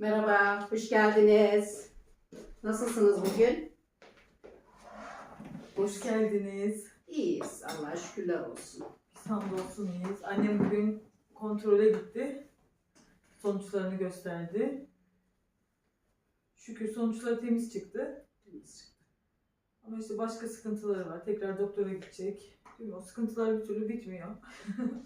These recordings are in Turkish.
Merhaba, hoş geldiniz. Nasılsınız bugün? Hoş geldiniz. İyiyiz, Allah'a şükürler olsun. Biz hamdolsun iyiyiz. Annem bugün kontrole gitti. Sonuçlarını gösterdi. Şükür sonuçları temiz çıktı. Ama işte başka sıkıntıları var. Tekrar doktora gidecek. Değil mi? O sıkıntılar bir türlü bitmiyor.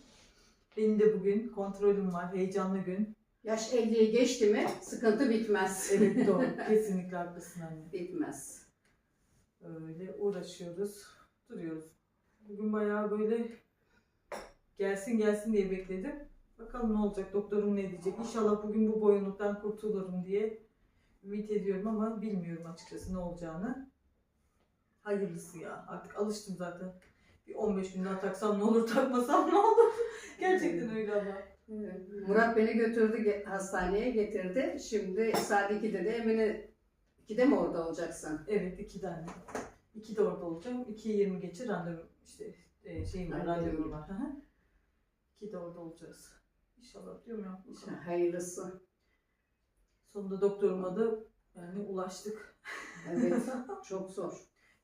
Benim de bugün kontrolüm var. Heyecanlı gün. Yaş 50'yi geçti mi sıkıntı bitmez. Evet doğru. Kesinlikle haklısın anne. Bitmez. Öyle uğraşıyoruz. Duruyoruz. Bugün bayağı böyle gelsin gelsin diye bekledim. Bakalım ne olacak, doktorum ne diyecek. İnşallah bugün bu boyunluktan kurtulurum diye ümit ediyorum ama bilmiyorum açıkçası ne olacağını. Hayırlısı ya. Artık alıştım zaten. Bir 15 gün daha taksam ne olur, takmasam ne olur. Gerçekten öyle ama. Murat beni götürdü hastaneye getirdi. Şimdi saat 2'de de Emine 2'de mi orada olacaksın? Evet iki tane. İki de orada olacağım. 2'ye 20 geçe randevu işte e, şeyim var, Randevu. randevum var. Hı hı. İki de orada olacağız. İnşallah diyorum ya. bakalım. Hayırlısı. Sonunda doktoruma da yani ulaştık. Evet, çok zor.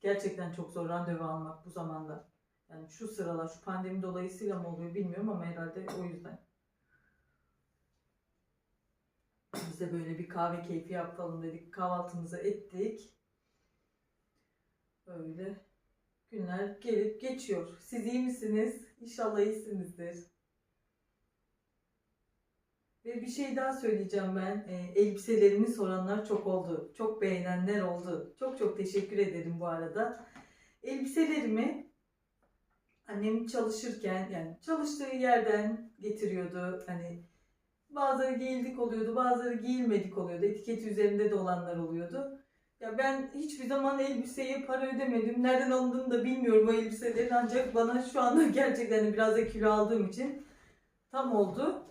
Gerçekten çok zor randevu almak bu zamanda. Yani şu sıralar, şu pandemi dolayısıyla mı oluyor bilmiyorum ama herhalde o yüzden. De böyle bir kahve keyfi yapalım dedik. Kahvaltımızı ettik. Böyle günler gelip geçiyor. Siz iyi misiniz? İnşallah iyisinizdir. Ve bir şey daha söyleyeceğim ben. E, elbiselerimi soranlar çok oldu. Çok beğenenler oldu. Çok çok teşekkür ederim bu arada. Elbiselerimi annem çalışırken yani çalıştığı yerden getiriyordu. Hani bazıları giyildik oluyordu, bazıları giyilmedik oluyordu. Etiketi üzerinde de olanlar oluyordu. Ya ben hiçbir zaman elbiseye para ödemedim. Nereden alındığını da bilmiyorum o elbiselerin. Ancak bana şu anda gerçekten biraz da kilo aldığım için tam oldu.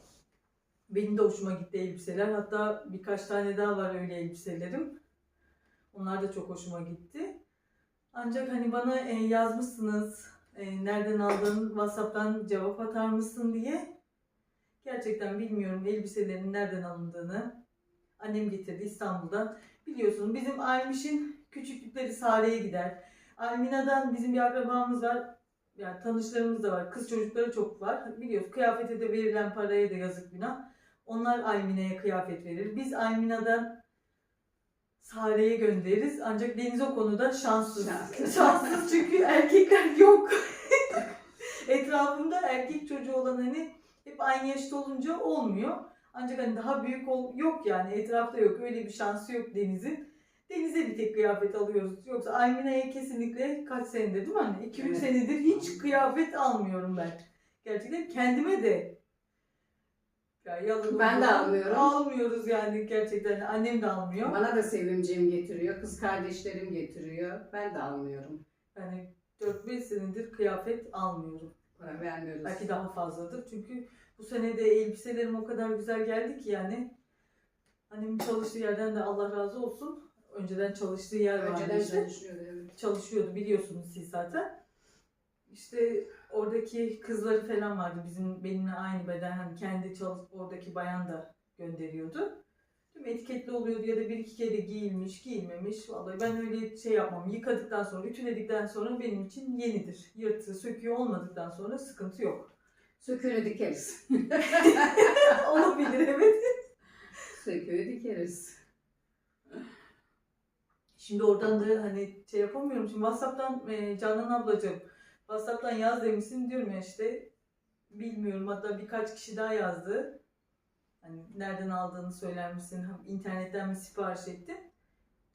Benim de hoşuma gitti elbiseler. Hatta birkaç tane daha var öyle elbiselerim. Onlar da çok hoşuma gitti. Ancak hani bana e, yazmışsınız e, nereden aldın WhatsApp'tan cevap atar mısın diye. Gerçekten bilmiyorum elbiselerin nereden alındığını. Annem getirdi İstanbul'dan. Biliyorsunuz bizim Aymiş'in küçüklükleri Sare'ye gider. Almina'dan bizim bir akrabamız var. Yani tanışlarımız da var. Kız çocukları çok var. Biliyoruz kıyafete de verilen paraya da yazık günah. Onlar Almina'ya kıyafet verir. Biz Almina'dan Sare'ye göndeririz. Ancak Deniz o konuda şanssız. Şanssız. şanssız çünkü erkekler yok. Etrafında erkek çocuğu olan hani hep aynı yaşta olunca olmuyor. Ancak hani daha büyük ol yok yani etrafta yok. Öyle bir şansı yok Deniz'in. Deniz'e bir tek kıyafet alıyoruz. Yoksa Almina'ya kesinlikle kaç senedir değil mi anne? 2-3 Evet. senedir hiç kıyafet almıyorum ben. Gerçekten kendime de ya yalan Ben de almıyorum. Almıyoruz yani gerçekten. Annem de almıyor. Bana da Sevimciğim getiriyor, kız kardeşlerim getiriyor. Ben de almıyorum. Yani 4-5 senedir kıyafet almıyorum. Para vermiyoruz. Belki daha fazladır. Çünkü bu sene de elbiselerim o kadar güzel geldi ki yani. Annemin çalıştığı yerden de Allah razı olsun. Önceden çalıştığı yer vardı Önceden işte. çalışıyordu. Evet. Çalışıyordu biliyorsunuz siz zaten. İşte oradaki kızları falan vardı. Bizim benimle aynı beden. Hani kendi çalış oradaki bayan da gönderiyordu. Etiketli oluyordu ya da bir iki kere giyilmiş, giyilmemiş. Vallahi ben öyle şey yapmam. Yıkadıktan sonra, ütüledikten sonra benim için yenidir. Yırtığı, söküğü olmadıktan sonra sıkıntı yok. Söküğünü dikeriz. Olabilir evet. Söküğü dikeriz. Şimdi oradan da hani şey yapamıyorum. Şimdi WhatsApp'tan e, Canan ablacığım WhatsApp'tan yaz demişsin diyorum ya işte. Bilmiyorum hatta birkaç kişi daha yazdı. Hani nereden aldığını söyler misin? İnternetten mi sipariş ettin?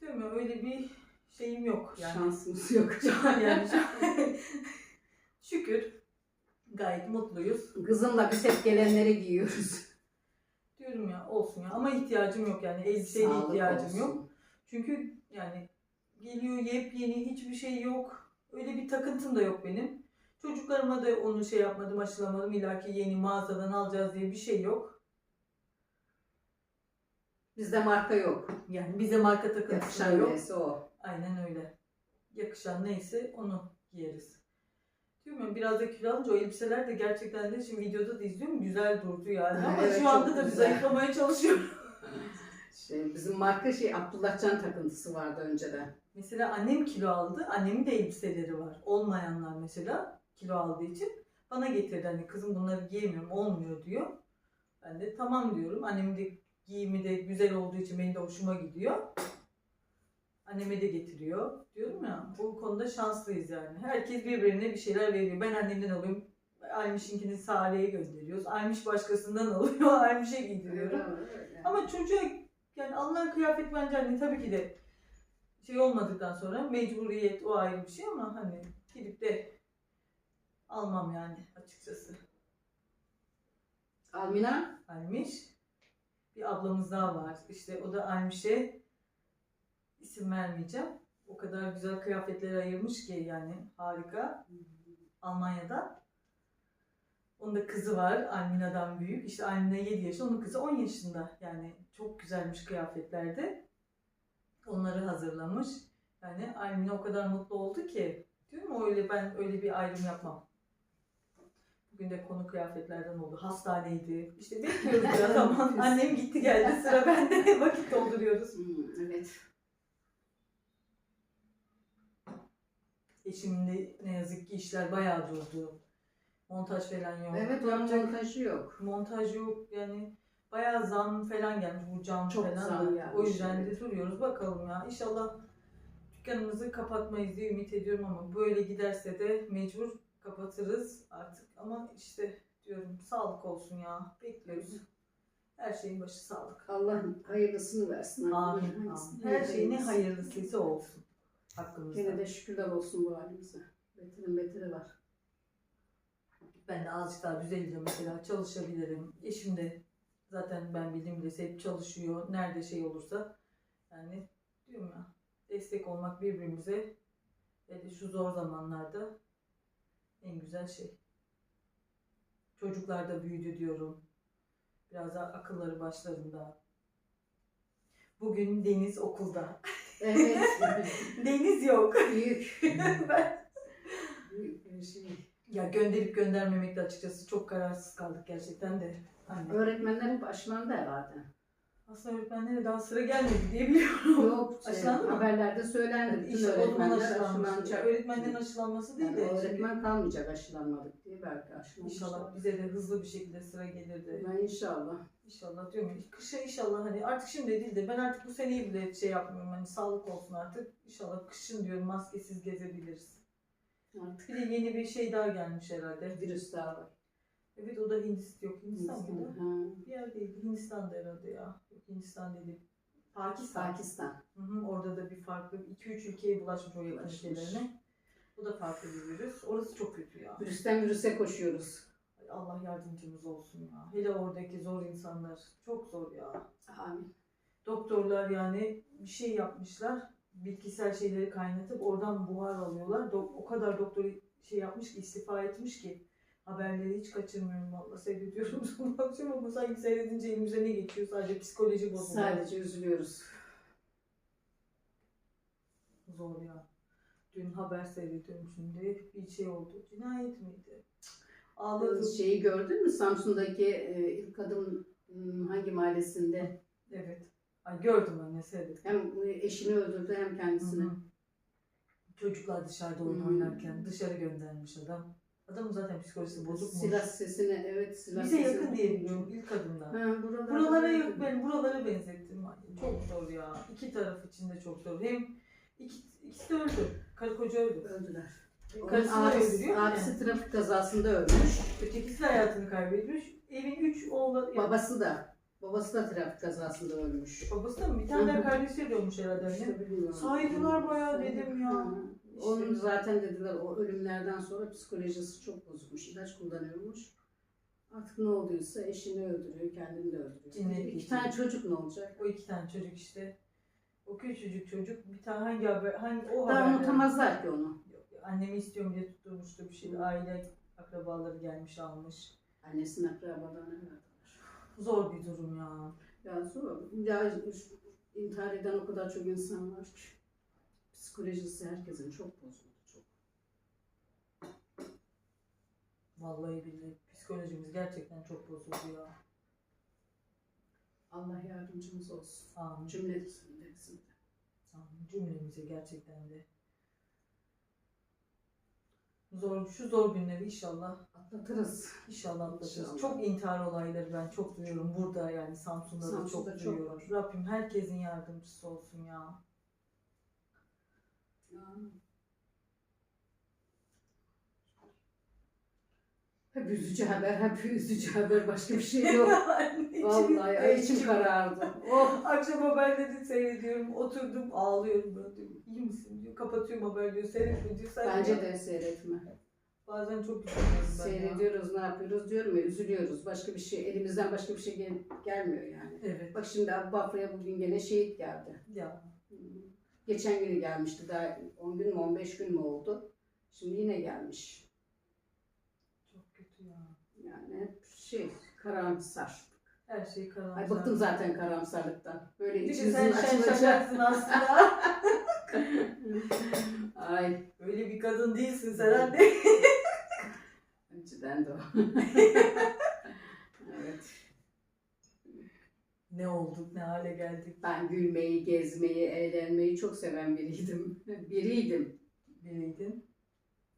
Diyorum ya öyle bir şeyim yok. Yani Şansımız yok. yani şükür gayet mutluyuz. Kızımla biz hep gelenleri giyiyoruz. Diyorum ya olsun ya ama ihtiyacım yok yani elbiseye ihtiyacım olsun. yok. Çünkü yani geliyor yepyeni hiçbir şey yok. Öyle bir takıntım da yok benim. Çocuklarıma da onu şey yapmadım, aşılamadım. İlla ki yeni mağazadan alacağız diye bir şey yok. Bizde marka yok. Yani bize marka takıntısı da Yakışan yok. neyse o. Aynen öyle. Yakışan neyse onu giyeriz. Ya biraz da kilo alınca o elbiseler de gerçekten de şimdi videoda da izliyorum güzel durdu yani. Ama Evet, şu anda çok da bir güzel. zayıflamaya çalışıyorum. Bizim marka şey Abdullahcan takıntısı vardı önceden. Mesela annem kilo aldı. Annemin de elbiseleri var. Olmayanlar mesela kilo aldığı için bana getirdi. Hani kızım bunları giyemiyorum olmuyor diyor. Ben de tamam diyorum. Annemin de giyimi de güzel olduğu için benim de hoşuma gidiyor. Anneme de getiriyor. Diyorum ya bu konuda şanslıyız yani. Herkes birbirine bir şeyler veriyor. Ben annemden alıyorum. Aymiş'inkini Salih'e gönderiyoruz. Aymiş başkasından alıyor. Aymiş'e giydiriyorum. Ama çocuğa yani alınan kıyafet bence hani tabii ki de şey olmadıktan sonra mecburiyet o ayrı bir şey ama hani gidip de almam yani açıkçası. Almina Almiş. Bir ablamız daha var. İşte o da Almiş'e isim vermeyeceğim. O kadar güzel kıyafetler ayırmış ki yani harika. Almanya'da. Onun da kızı var. Almina'dan büyük. İşte Almina 7 yaşında. Onun kızı 10 yaşında. Yani çok güzelmiş kıyafetlerde. Onları hazırlamış. Yani Almina o kadar mutlu oldu ki. Diyorum öyle ben öyle bir ayrım yapmam. Bugün de konu kıyafetlerden oldu. Hastaneydi. İşte bekliyoruz biraz ama annem gitti geldi. Sıra bende. Vakit dolduruyoruz. Hmm, evet. Eşimin de ne yazık ki işler bayağı durdu. Montaj falan yok. Evet Yapacak montajı yok. montaj yok yani bayağı zam falan gelmiş bu cam Çok falan zam gelmiş, O yüzden de duruyoruz bakalım ya. İnşallah dükkanımızı kapatmayız diye ümit ediyorum ama böyle giderse de mecbur kapatırız artık. Ama işte diyorum sağlık olsun ya. Bekliyoruz. Her şeyin başı sağlık. Allah hayırlısını versin. Amin. Hangisini amin. Her şey ne hayırlısı. hayırlısıysa olsun. Hakkımızda. Gene de şükürler olsun bu halimize. Beterin beteri var. Ben de azıcık daha düzeleceğim mesela çalışabilirim. Eşim de zaten ben bildiğim bilesi hep çalışıyor. Nerede şey olursa yani diyorum ya destek olmak birbirimize ve de şu zor zamanlarda en güzel şey. Çocuklar da büyüdü diyorum. Biraz daha akılları başlarında. Bugün Deniz okulda. Evet. Deniz yok. büyük. ben büyük bir şey. ya gönderip göndermemekte açıkçası çok kararsız kaldık gerçekten de. Hani Öğretmenlerin başlandı herhalde. Aslında öğretmenlere daha sıra gelmedi diye biliyorum. Aşılandı mı? haberlerde söylendi. Bütün İşte o zaman öğretmenler aşılanmış. aşılanacak. Öğretmenlerin aşılanması değil Yani de. öğretmen kalmayacak aşılanmadık diye belki aşılanmışlar. İnşallah bize de hızlı bir şekilde sıra gelir de. Ben inşallah. İnşallah diyorum ya. Kışa inşallah hani artık şimdi değil de ben artık bu seneyi bile şey yapmıyorum. Hani sağlık olsun artık. İnşallah kışın diyorum maskesiz gezebiliriz. Artık Bir de yeni bir şey daha gelmiş herhalde. virüs daha var. Evet o da Hindistan yok. Hindistan mıydı? Ha, Bir yerdeydi. Hindistan'da herhalde ya. Yok Hindistan dedi. Pakistan. Pakistan. Hı hı, orada da bir farklı 2-3 ülkeye bulaşmış o yakın Bulaşmış. Bu da farklı bir virüs. Orası çok kötü ya. Virüsten virüse koşuyoruz. Ay, Allah yardımcımız olsun ya. Hele oradaki zor insanlar. Çok zor ya. Amin. Doktorlar yani bir şey yapmışlar. Bitkisel şeyleri kaynatıp oradan buhar alıyorlar. Do- o kadar doktor şey yapmış ki istifa etmiş ki haberleri hiç kaçırmıyorum valla seyrediyorum son akşam ama sanki seyredince elimize ne geçiyor sadece psikoloji bozuluyor. Sadece üzülüyoruz. Zor ya. Dün haber seyrediyorum şimdi. Bir şey oldu. Cinayet miydi? Ağladım. Şeyi gördün mü Samsun'daki e, ilk kadın hmm, hangi mahallesinde Evet. Ay gördüm anne seyrettim. hem eşini öldürdü hem kendisini. Hı hı. Çocuklar dışarıda oyun oynarken dışarı göndermiş adam. Adamın zaten psikolojisi bozukmuş. Silah sesini evet silah Bize yakın diye biliyorum ilk adımda. Ha, Buralara yakın. yok ben buralara benzettim. Çok zor ya. İki taraf için de çok zor. Hem iki, ikisi de öldü. Karı koca öldü. Öldüler. Karısını öldürüyor. abisi trafik kazasında ölmüş. Ötekisi de hayatını kaybetmiş. Evin üç oğlu, Babası da. Babası da trafik kazasında ölmüş. babası da mı? Bir tane daha kardeşi de herhalde. İşte. Saydılar bayağı dedim ya. Hı. Onun zaten dediler o ölümlerden sonra psikolojisi çok bozulmuş. İlaç kullanıyormuş. Artık ne olduysa eşini öldürüyor, kendini de öldürüyor. Cinnet İki tane çocuk ne olacak? O iki tane çocuk işte. O küçücük çocuk bir tane hangi haber hangi o Daha haberler- unutamazlar ki onu. Annemi istiyorum diye tutturmuştu bir şey. Aile akrabaları gelmiş almış. Annesinin akrabalarına verdiler. Zor bir durum ya. Ya zor. Ya intihar eden o kadar çok insan var ki. Psikolojisi herkesin çok bozuldu. Çok. Vallahi billahi psikolojimiz gerçekten çok bozuldu ya. Allah yardımcımız olsun. Amin. Cümlemizin de bizim de. Amin. Cümlemize gerçekten de. Zor, şu zor günleri inşallah Atlatırız. İnşallah atlatırız. İnşallah. Çok intihar olayları ben çok duyuyorum. Burada yani Samsun'da da Samsun'da çok çok duyuyorum. Rabbim herkesin yardımcısı olsun ya. Hep üzücü haber, hep üzücü haber. Başka bir şey yok. Vallahi ay, içim karardı. Oh. Akşam haberleri seyrediyorum. Oturdum ağlıyorum böyle diyorum. İyi misin diyor. Kapatıyorum haber diyor. Seyretme diyor. Sen Bence diyor. de seyretme. Bazen çok üzülüyorum ben. Seyrediyoruz, ne yapıyoruz diyorum ya, üzülüyoruz. Başka bir şey, elimizden başka bir şey gel- gelmiyor yani. Evet. Bak şimdi Abu Bafra'ya bugün gene şehit geldi. Ya. Geçen günü gelmişti, daha 10 gün mü 15 gün mü oldu. Şimdi yine gelmiş. Çok kötü ya. Yani hep şey, karamsar. Her şey karanlık. Ay bıktım zaten karamsarlıktan. Böyle Bir de içimizin sen şakarsın aslında. Ay, Öyle bir kadın değilsin sen anne. önceden de o. evet. Ne olduk, ne hale geldik. Ben gülmeyi, gezmeyi, eğlenmeyi çok seven biriydim. Biriydim. Biriydin.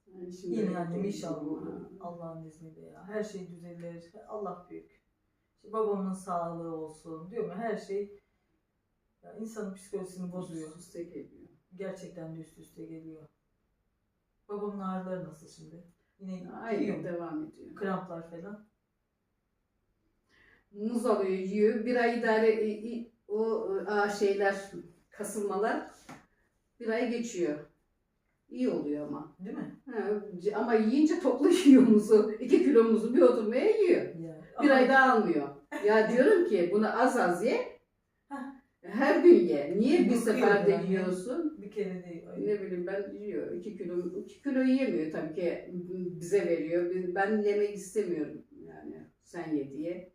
Yani şimdi değilim inşallah. Allah'ın izniyle ya. Her şey düzelir. Allah büyük. İşte babamın sağlığı olsun diyor mu? Her şey ya insanın psikolojisini bozuyor. Üst üste geliyor. Gerçekten de üst üste geliyor. Babamın ağrıları nasıl şimdi? Yine Aynen devam ediyor. Kramplar falan. Muz alıyor, yiyor. Bir ay idare i- o aa, şeyler, kasılmalar bir ay geçiyor. İyi oluyor ama. Değil mi? Ha, ama yiyince toplu yiyor muzu. İki kilo muzu bir oturmaya yiyor. Ya. Bir Ama ay daha almıyor. Ya diyorum ki bunu az az ye. Her gün ye. Niye bir seferde yani. yiyorsun? bir kere. Ay, Ne bileyim ben yiyor. İki kilo, iki kilo yiyemiyor tabii ki bize veriyor. Ben yemek istemiyorum yani sen ye diye.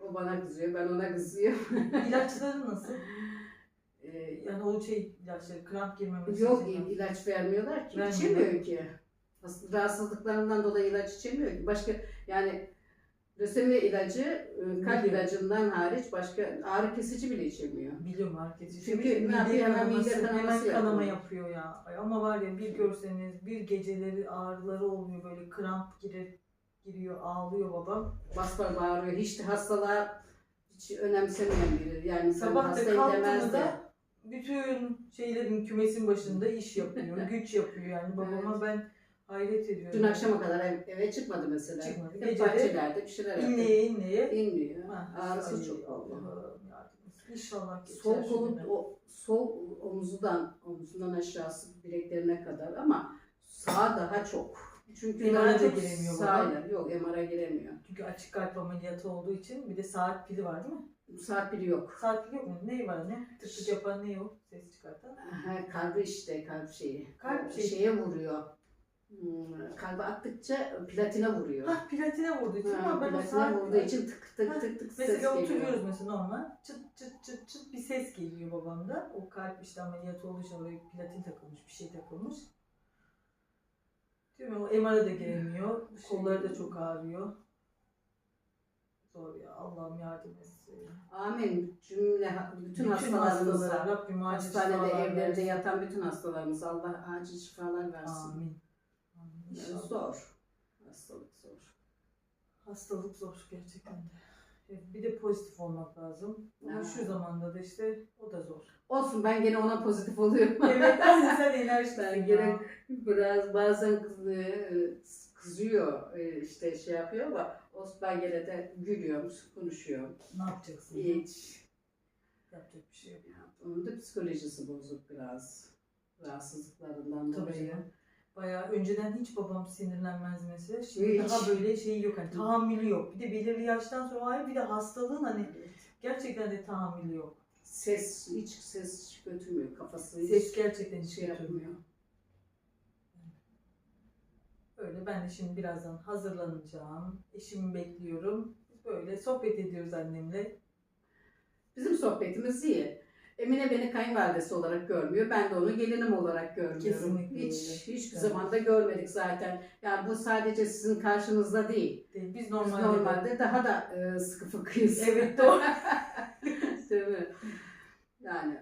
O bana kızıyor, ben ona kızıyorum. İlaçları nasıl? Ee, Yani o şey ilaçları kramp girmemesi yok için. ilaç vermiyorlar ki, Vermiyorlar. içemiyor ki. Aslında rahatsızlıklarından dolayı ilaç içemiyor ki. Başka yani lösemi ilacı, e, kalp Biliyorum. ilacından hariç başka ağrı kesici bile içemiyor. Biliyorum herkes. Çünkü Çünkü ne mide yapıyor? Hemen kanaması, mide kanaması hemen kanama yapıyor. ya. Ay ama var ya bir görseniz bir geceleri ağrıları oluyor böyle kramp girer, giriyor ağlıyor babam. Bas bas bağırıyor. Hiç de hastalığa hiç önemsemeyen biri. Yani sen Sabah da hastayım demez bütün şeylerin kümesin başında iş yapıyor, güç yapıyor yani babama ben hayret ediyorum. Dün akşama kadar ev- eve çıkmadı mesela. Çıkmadı. Hep Gece de bahçelerde bir şeyler yapıyor. İnleye inleye. İnmiyor. Ha, Ağrısı ay, çok oldu. Allah'ım yardım etsin. İnşallah geçer. Sol şu kolu, günü. o, sol omuzdan, omuzundan aşağısı bileklerine kadar ama sağ daha çok. Çünkü MR'a da giremiyor sağ Yok MR'a giremiyor. Çünkü açık kalp ameliyatı olduğu için bir de saat pili var değil mi? Saat biri yok. Saat pili yok mu? Ne var ne? Tık tık yapan ne o? Ses çıkartan. Ha, kalbi işte kalp şeyi. Kalp şeyi. Şeye vuruyor. Hmm, kalbe attıkça platine vuruyor. Hah platine vurduğu için Ha, ben o platine saat vurduğu için tık tık Ha, tık tık ses Mesela geliyor. oturuyoruz mesela normal. Çıt çıt çıt çıt bir ses geliyor babamda. O kalp işte ameliyatı olduğu için oraya platin takılmış, bir şey takılmış. Değil mi? O MR'a da giremiyor. Şey- Kolları da çok ağrıyor. Zor ya. Allah'ım yardım etsin. Amin. Cümle bütün, Bütün hastalarımıza, Rabbim hastanede, evlerde yatan bütün hastalarımıza Allah acil şifalar versin. Amin. Amin. Yani zor. Hastalık zor. Hastalık zor gerçekten de. Bir de pozitif olmak lazım. Ama Ha. şu zamanda da işte da zor. Olsun ben gene ona pozitif oluyorum. Evet anne sen ya. gene biraz bazen e, kızıyor e, işte şey yapıyor ama olsun ben gene de gülüyorum, konuşuyorum. Ne yapacaksın? Hiç. Yapacak bir şey yok. Onun da psikolojisi bozuk biraz. Rahatsızlıklarından Tabii dolayı. canım. Bayağı önceden hiç babam sinirlenmez mesela. Şimdi Hiç. daha böyle şeyi yok hani tahammülü yok. Bir de belirli yaştan sonra hayır bir de hastalığın hani gerçekten de tahammülü yok. Ses, hiç ses hiç götürmüyor. Kafası hiç Ses gerçekten hiç şey yapmıyor. Öyle ben de şimdi birazdan hazırlanacağım. Eşimi bekliyorum. Böyle sohbet ediyoruz annemle. Bizim sohbetimiz iyi. Emine beni kayınvalidesi olarak görmüyor. Ben de onu gelinim olarak görmüyorum. Kesinlikle Hiç, öyle. hiçbir Evet. zaman da görmedik zaten. Yani bu sadece sizin karşınızda değil. Değil. Biz Biz normalde, normalde daha da e, sıkı fıkıyız. Evet doğru. Yani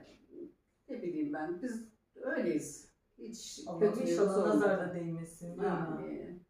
ne bileyim ben biz öyleyiz. Hiç Allah'ım kötülüğümüz inşallah olmadı. nazar da değmesin. Amin.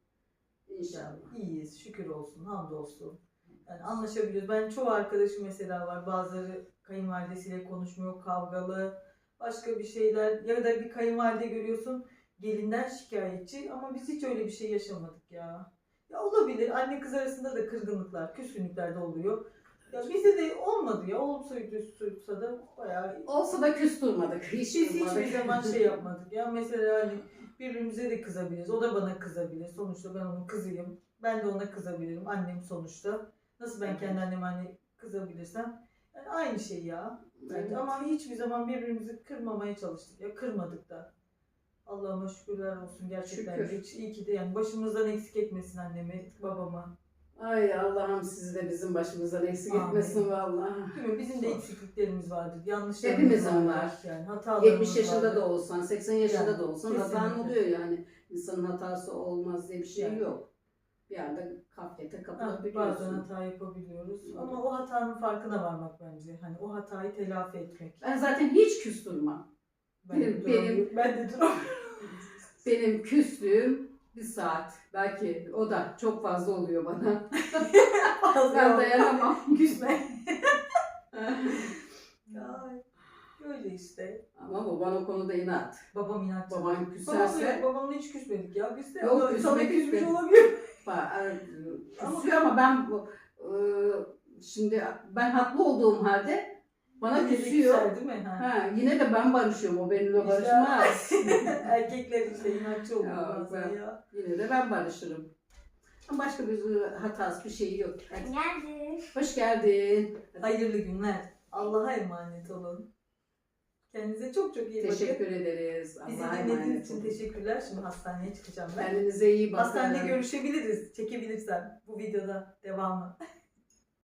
İnşallah. Yani iyiyiz, şükür olsun, hamdolsun. Yani anlaşabiliyoruz. Ben çoğu arkadaşım mesela var. Bazıları kayınvalidesiyle konuşmuyor, kavgalı, başka bir şeyler. Ya da bir kayınvalide görüyorsun gelinden şikayetçi ama biz hiç öyle bir şey yaşamadık ya. Ya olabilir. Anne kız arasında da kırgınlıklar, küskünlükler de oluyor. Ya bizde de olmadı ya. Olsaydı olsa da bayağı Olsa da küs durmadık. Hiç biz durmadık. hiçbir zaman şey yapmadık ya. Mesela hani birbirimize de kızabiliriz. O da bana kızabilir. Sonuçta ben onun kızıyım. Ben de ona kızabilirim. Annem sonuçta. Nasıl ben kendi anneme hani kızabilirsem. Yani aynı şey ya. Evet. Ama hiçbir zaman birbirimizi kırmamaya çalıştık. Ya kırmadık da. Allah'ıma şükürler olsun gerçekten. Şükür. Hiç iyi ki de yani başımızdan eksik etmesin annemi, babamı. Ay Allah'ım sizi de bizim başımızdan eksik Amin. etmesin vallahi. Değil mi? Bizim de eksikliklerimiz vardır. Yanlışlarımız Hepimizin var. Yani hatalarımız 70 yaşında vardır. da olsan, 80 yaşında Yani, da olsan hatan kesinlikle. oluyor yani. İnsanın hatası olmaz diye bir şey Yani. yok. Bir anda kafkete Ha, kapılabiliyorsun. bazen hata yapabiliyoruz. Ama o hatanın farkına varmak bence. Hani o hatayı telafi etmek. Ben zaten hiç küs durmam. Ben de Benim- duramıyorum. Ben de duramıyorum. Benim küslüğüm bir saat. Belki o da çok fazla oluyor bana. ben dayanamam. Küsme. Ay, Öyle işte. Ama baban o konuda inat. Babam inatçı. Baban Babam küserse yok, babamla hiç küsmedik ya. Biz de Yok, ama küsmek sana küsmüş olabilir. E, Ama- küsüyor ama ben bu- e, şimdi ben haklı olduğum halde bana küsüyor. değil mi? Ha. Ha, yine de ben barışıyorum. O benimle İşte- barışmaz. Erkekler işte inatçı oluyor ben- ya. Yine de ben barışırım. Ama başka bir hatası bir şey yok. Hadi. Geldi. Hoş geldin. Hayırlı günler. Allah'a emanet olun. Kendinize çok çok iyi bakın. Teşekkür ederiz. Bizi Allah'a dinlediğiniz için olun. teşekkürler. Şimdi hastaneye çıkacağım ben. Kendinize iyi bakın. Hastanede görüşebiliriz. Çekebilirsem bu videoda devamı.